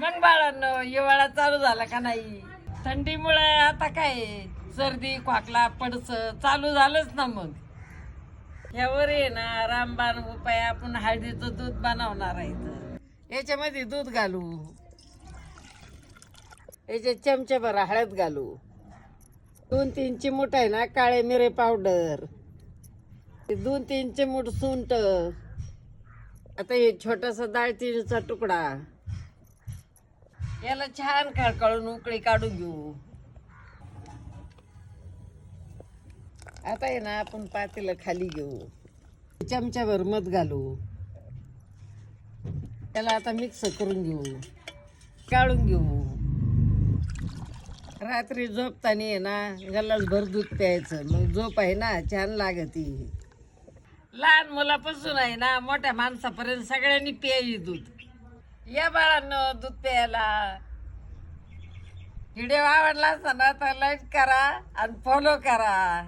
मग बाळांनो हिवाळा चालू झाला का नाही? थंडीमुळे आता काय? सर्दी खोकला पडस चालू झालंच ना मग. ह्यावर आहे ना रामबाण उपाय आपण हळदीचं दूध बनवणार आहे याच्यामध्ये दूध घालू. याच्यात चमच्याभर हळद घालू. दोन तीन चिमूट आहे ना काळे मिरे पावडर. दोन तीन चिमूट सुंट. आता हे छोटासा दाळचिनीचा तुकडा. याला छान खळखळून उकळी काढून घेऊ. आता आहे ना आपण पातेलं खाली घेऊ. चमच्याभर मध घालू. त्याला आता मिक्स करून घेऊ. काढून घेऊ. रात्री झोपताना आहे ना गल्लास भर दूध प्यायचं. मग झोप आहे ना छान लागती. लहान मुलापासून आहे ना मोठ्या माणसापर्यंत सगळ्यांनी प्यायची दूध. या बाळांना दूध प्यायला व्हिडिओ आवडला असेल ना तर लाईक करा आणि फॉलो करा.